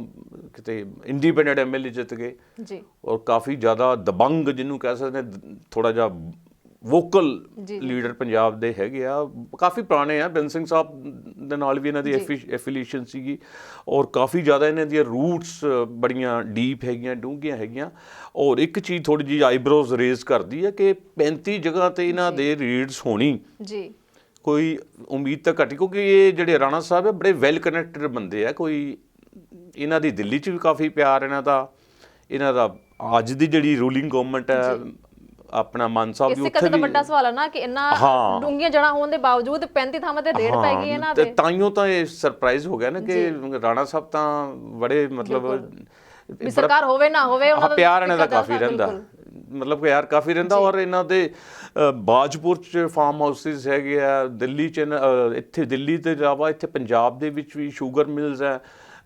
ਕਿਤੇ ਇੰਡੀਪੈਂਡੈਂਟ ਐਮਐਲਏ ਜਿੱਤ ਗਏ। ਜੀ। ਔਰ ਕਾਫੀ ਜ਼ਿਆਦਾ ਦਬੰਗ ਜਿਹਨੂੰ ਕਹਿ ਸਕਦੇ ਨੇ ਥੋੜਾ ਜਿਹਾ ਵੋਕਲ ਜੀ, ਲੀਡਰ ਪੰਜਾਬ ਦੇ ਹੈਗੇ ਆ। ਕਾਫੀ ਪੁਰਾਣੇ ਆ ਬੈਨ ਸਿੰਘ ਸਾਹਿਬ ਦੇ ਨਾਲ ਵੀ ਇਹਨਾਂ ਦੀ ਐਫੀਲੀਏਸ਼ਨ ਸੀਗੀ। ਔਰ ਕਾਫੀ ਜ਼ਿਆਦਾ ਇਹਨਾਂ ਦੀਆਂ ਰੂਟਸ ਬੜੀਆਂ ਡੀਪ ਹੈਗੀਆਂ ਡੂੰਘੀਆਂ ਹੈਗੀਆਂ। ਔਰ ਇੱਕ ਚੀਜ਼ ਥੋੜੀ ਜਿਹੀ ਆਈਬ੍ਰੋਜ਼ ਰੇਜ਼ ਕਰਦੀ ਹੈ ਕਿ 35 ਜਗ੍ਹਾ ਤੇ ਇਹਨਾਂ ਦੇ ਰੀਡਸ ਹੋਣੀ। ਜੀ। ਕੋਈ ਉਮੀਦ ਤਾਂ ਘੱਟੀ ਕਿਉਂਕਿ ਇਹ ਜਿਹੜੇ ਰਾਣਾ ਸਾਹਿਬ ਹੈ ਬੜੇ ਵੈਲ ਕਨੈਕਟਡ ਬੰਦੇ ਆ। ਕੋਈ ਇਹਨਾਂ ਦੀ ਦਿੱਲੀ 'ਚ ਵੀ ਕਾਫੀ ਪਿਆਰ ਇਹਨਾਂ ਦਾ ਇਹਨਾਂ ਦਾ ਅੱਜ ਦੀ ਜਿਹੜੀ ਰੂਲਿੰਗ ਗਵਰਨਮੈਂਟ ਹੈ ਆਪਣਾ ਮਾਨ ਸਾਹਿਬ ਦੀ ਇਸੇ ਉੱਥੇ ਕਰਕੇ ਤਾਂ ਵੀ ਵੱਡਾ ਸਵਾਲ ਹੈ ਨਾ ਕਿ ਇੰਨਾ ਹਾਂ। ਡੂੰਘੀਆਂ ਜੜਾਂ ਹੋਣ ਦੇ ਬਾਵਜੂਦ 35 ਥਾਵਾਂ ਤੇ ਰੇਡ ਪੈ ਗਈ ਇਹਨਾਂ ਤੇ ਦੇ। ਤਾਈਓ ਤਾਂ ਇਹ ਸਰਪ੍ਰਾਈਜ਼ ਹੋ ਗਿਆ ਨਾ ਕਿ ਰਾਣਾ ਸਾਹਿਬ ਤਾਂ ਬੜੇ ਮਤਲਬ ਵੀ ਸਰਕਾਰ ਹੋਵੇ ਨਾ ਹੋਵੇ ਉਹਨਾਂ ਦਾ ਪਿਆਰ ਇਹਨਾਂ ਦਾ ਕਾਫੀ ਰਹਿੰਦਾ। ਮਤਲਬ ਕਿ ਯਾਰ ਕਾਫੀ ਰਹਿੰਦਾ ਔਰ ਇਹਨਾਂ ਦੇ ਬਾਜਪੁਰ ਚ ਫਾਰਮ ਹਾਊਸਿਸ ਹੈਗੇ ਆ ਦਿੱਲੀ ਚ ਇੱਥੇ ਦਿੱਲੀ ਤੋਂ ਇਲਾਵਾ ਇੱਥੇ ਪੰਜਾਬ ਦੇ ਵਿੱਚ ਵੀ ਸ਼ੂਗਰ ਮਿਲਸ ਹੈ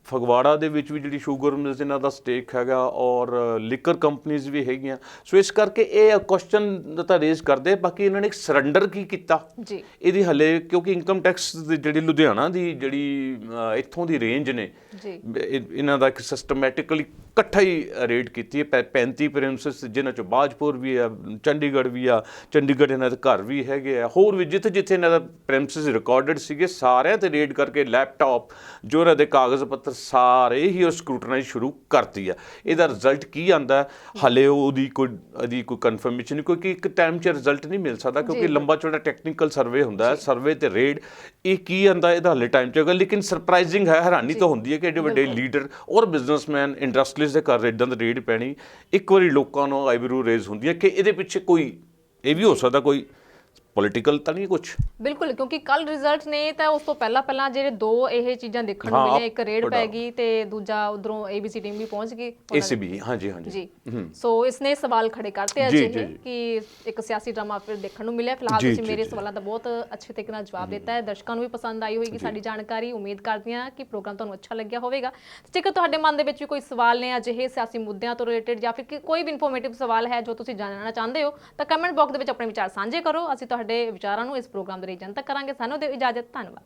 ਫਗਵਾੜਾ ਦੇ ਵਿੱਚ ਵੀ ਜਿਹੜੀ ਸ਼ੂਗਰ ਮਿਲਸ ਇਹਨਾਂ ਦਾ ਸਟੇਕ ਹੈਗਾ ਔਰ ਲਿਕਰ ਕੰਪਨੀਆਂ ਵੀ ਹੈਗੀਆਂ। ਸੋ ਇਸ ਕਰਕੇ ਇਹ ਕੁਐਸਚਨ ਤਾਂ ਰੇਜ਼ ਕਰਦੇ ਬਾਕੀ ਇਹਨਾਂ ਨੇ ਸਰੈਂਡਰ ਕੀ ਕੀਤਾ? ਜੀ। ਇਹਦੀ ਹਲੇ ਕਿਉਂਕਿ ਇਨਕਮ ਟੈਕਸ ਦੀ ਜਿਹੜੀ ਲੁਧਿਆਣਾ ਦੀ ਜਿਹੜੀ ਇੱਥੋਂ ਦੀ ਰੇਂਜ ਨੇ ਜੀ। ਇਹ- ਇਹਨਾਂ ਦਾ ਇੱਕ ਸਿਸਟਮੈਟਿਕਲੀ ਇਕੱਠਾ ਹੀ ਰੇਡ ਕੀਤੀ ਹੈ। ਪੈ- 35 ਪ੍ਰਿੰਸਸ ਜਿਨ੍ਹਾਂ ਚੋਂ ਬਾਜਪੁਰ ਵੀ ਆ ਚੰਡੀਗੜ੍ਹ ਵੀ ਆ ਚੰਡੀਗੜ੍ਹ ਇਹਨਾਂ ਦੇ ਘਰ ਵੀ ਹੈਗੇ ਆ। ਹੋਰ ਵੀ ਜਿੱਥੇ ਜਿੱਥੇ ਇਹਨਾਂ ਦਾ ਪ੍ਰਿੰਸਸ ਰਿਕਾਰਡਡ ਸੀਗੇ ਸਾਰਿਆਂ ਤੇ ਰੇਡ ਕਰਕੇ ਲੈਪਟਾਪ ਜੋ ਇਹਨਾਂ ਦੇ ਕਾਗਜ਼ ਪੱਤਰ ਸਾਰੇ ਹੀ ਉਹ ਸਕਰੂਟਨਾਈਜ਼ ਸ਼ੁਰੂ ਕਰਤੀ ਆ। ਇਹਦਾ ਰਿਜ਼ਲਟ ਕੀ ਆਂਦਾ ਹਲੇ ਉਹਦੀ ਕੋਈ ਉਹਦੀ ਕੋਈ ਕਨਫਰਮੇਸ਼ਨ ਨਹੀਂ ਕਿਉਂਕਿ ਇੱਕ ਟਾਈਮ 'ਚ ਰਿਜ਼ਲਟ ਨਹੀਂ ਮਿਲ ਸਕਦਾ ਕਿਉਂਕਿ ਲੰਬਾ ਚੌੜਾ ਟੈਕਨੀਕਲ ਸਰਵੇ ਹੁੰਦਾ ਹੈ ਸਰਵੇ ਤੇ ਰੇਡ ਇਹ ਕੀ ਆਂਦਾ ਇਹਦਾ ਹਲੇ ਟਾਈਮ ਚਾਹੀਦਾ ਲੇਕਿਨ ਸਰਪ੍ਰਾਈਜ਼ਿੰਗ ਹੈ ਹੈਰਾਨੀ ਤਾਂ ਹੁੰਦੀ ਹੈ ਕਿ ਏਡੇ ਵੱਡੇ ਲੀਡਰ ਔਰ ਬਿਜ਼ਨਸਮੈਨ ਇੰਡਸਟਰੀਜ਼ ਦੇ ਘਰ ਇਦਾਂ ਦਾ ਰੇਡ ਪੈਣੀ। ਇੱਕ ਵਾਰੀ ਲੋਕਾਂ ਨੂੰ ਆਈਬਰੂ ਰੇਜ਼ ਹੁੰਦੀ ਹੈ ਕਿ ਇਹਦੇ ਪਿੱਛੇ ਕੋਈ ਇਹ ਵੀ ਹੋ ਸਕਦਾ ਕੋਈ ਪੋਲੀਟੀਕਲ ਤਾਂ ਨਹੀਂ ਕੁਝ ਬਿਲਕੁਲ ਕਿਉਂਕਿ ਕੱਲ ਰਿਜ਼ਲਟ ਨੇ ਤਾਂ ਉਸ ਤੋਂ ਪਹਿਲਾਂ ਪਹਿਲਾਂ ਜਿਹੜੇ ਦੋ ਇਹ ਚੀਜ਼ਾਂ ਦੇਖਣ ਨੂੰ ਹਾਂ, ਮਿਲੀਆਂ ਇੱਕ ਰੇਡ ਪੈ। ਗਈ ਤੇ ਦੂਜਾ ਉਧਰੋਂ ਏਬੀਸੀ ਟੀਮ ਵੀ ਪਹੁੰਚ ਗਈ ਉਹਨਾਂ ਦੇ- ਹਾਂਜੀ ਹਾਂਜੀ। ਜੀ। ਸੋ ਇਸਨੇ ਸਵਾਲ ਖੜੇ ਕਰਤੇ ਜੀ, ਅਜੇ ਜੀ, ਜੀ। ਕਿ ਇੱਕ ਸਿਆਸੀ ਡਰਾਮਾ ਫਿਰ ਦੇਖਣ ਨੂੰ ਮਿਲਿਆ। ਫਿਲਹਾਲ ਜੀ, ਤੁਸੀਂ ਜੀ, ਮੇਰੇ ਜੀ। ਸਵਾਲਾਂ ਦਾ ਬਹੁਤ ਅੱਛੇ ਤਰੀਕੇ ਨਾਲ ਜਵਾਬ ਦਿੱਤਾ ਹੈ। ਦਰਸ਼ਕਾਂ ਨੂੰ ਵੀ ਪਸੰਦ ਆਈ ਹੋਵੇਗੀ ਸਾਡੀ ਜਾਣਕਾਰੀ। ਉਮੀਦ ਕਰਦੀ ਹਾਂ ਕਿ ਪ੍ਰੋਗਰਾਮ ਤੁਹਾਨੂੰ ਅੱਛਾ ਲੱਗਿਆ ਹੋਵੇਗਾ। ਜੇਕਰ ਤੁਹਾਡੇ ਮਨ ਦੇ ਵਿੱਚ ਵੀ ਕੋਈ ਸਵਾਲ ਨੇ ਅਜਿਹੇ ਸਿਆਸੀ ਮੁੱਦਿਆਂ ਤੋਂ ਰਿਲੇਟਡ ਜਾਂ ਫਿਰ ਕਿ ਕੋਈ ਵੀ ਇਨਫੋਰਮੇਟਿਵ ਸਵਾਲ ਹੈ ਜੋ ਤੁਸੀਂ ਜਾਣਨਾ ਚਾਹੁੰਦੇ ਹੋ ਤਾਂ ਕਮੈਂਟ ਬਾਕਸ ਦੇ ਵਿੱਚ ਆਪਣੇ ਵਿਚਾਰ ਸਾਂਝੇ ਕਰੋ। ਅਸੀਂ ਤੁਹਾਡੇ ਵਿਚਾਰਾਂ ਨੂੰ ਇਸ ਪ੍ਰੋਗਰਾਮ ਦੇ ਲਈ ਜਨਤਕ ਕਰਾਂਗੇ। ਸਾਨੂੰ ਦਿਓ ਇਜਾਜ਼ਤ। ਧੰਨਵਾਦ।